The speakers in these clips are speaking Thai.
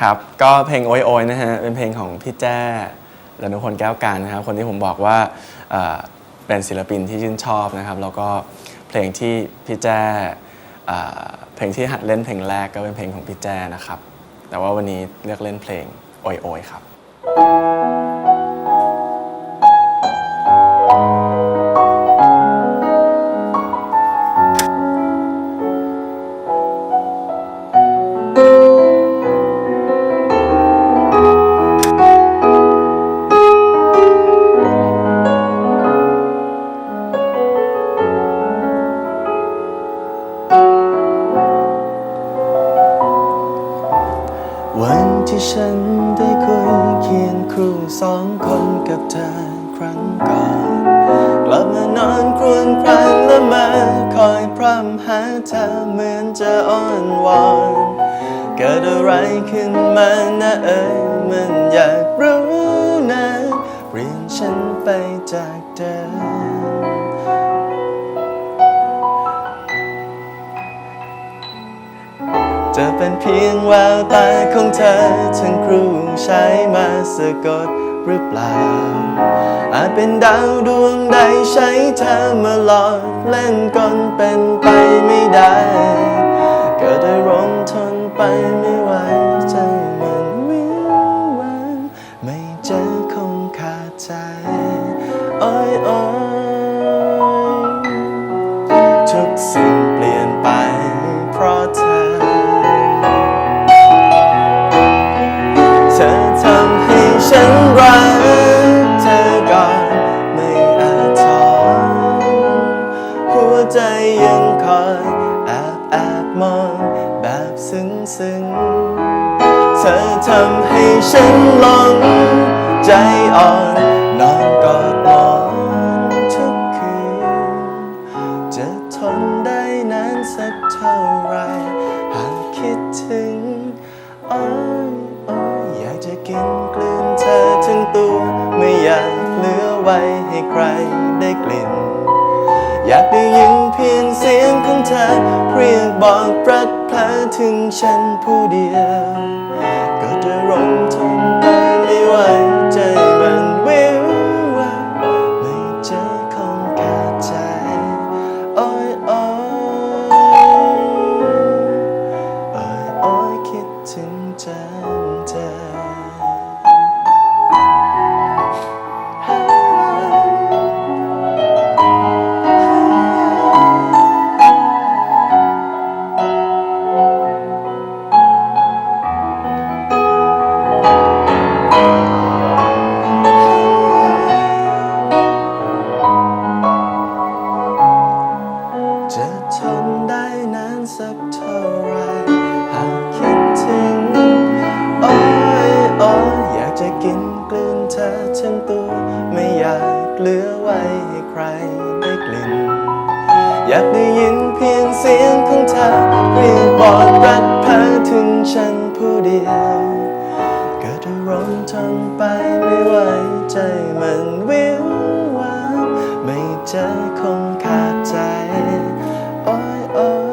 ครับ ก็เพลงโอยโอยนะฮะ เป็นเพลงของพี่แจ้รนุพลแก้วการนะครับ คนที่ผมบอกว่าเอ่อเป็นศิลปินที่ชื่นชอบนะครับ แล้วก็เพลงที่พี่แจ้เอ่อเพลงที่หัดเล่นเพลงแรกก็เป็นเพลงของพี่แจ้นะครับ แต่ว่าวันนี้เลือกเล่นเพลงโอยโอยครับ วันที่ฉันได้คุยเคียงครูสองคนกับเธอครั้งก่อน กลับมานอนครวญครางและมาคอยพร่ำหาเธอเหมือนจะอ้อนวอนเกิดอะไรขึ้นมานะเอ่ยมันอยากรู้นะเปลี่ยนฉันไปจากเดิม จะเป็นเพียงแววตาของเธอทั้งครูใช้มาสะกดหรือเปล่า อาจเป็นดาวดวงใดใช้เธอมาหลอกเล่นกลเป็นไปไม่ได้ ก็ได้ร้องทนไปไม่ อยแอบแอบมองแบบซึ้งซึ้งเธอทำให้ฉันหลงใจอ่อนนอนกอดหมอนทุกคืน จะทนได้นานสักเท่าไร หากคิดถึงโอ้ยโอ้ยอยากจะกินกลืนเธอทั้งตัว ไม่อยากเหลือไว้ให้ใครได้กลิ่น อยากได้ยินเพียงเสียงของเธอ เรียกบอกรักเพลอถึงฉันผู้เดียวก็จะร้องทนไปไม่ไหวใจมันวิววับไม่เจอคงขาดใจโอ้ยโอ้ยโอ้ยโอ้ยคิดถึงจั ตัว ไม่อยากเหลือไว้ให้ใครได้กลิ่น อยากได้ยินเพียงเสียงของเธอเรียกบอกรักเธอถึงฉันผู้เดียวก็จะร้องทนไปไม่ไหวใจมันวิววับไม่เจอคงขาดใจโอ้ยโอ้ย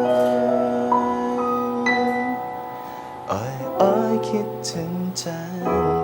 โอ้ยโอ้ยคิดถึงจัง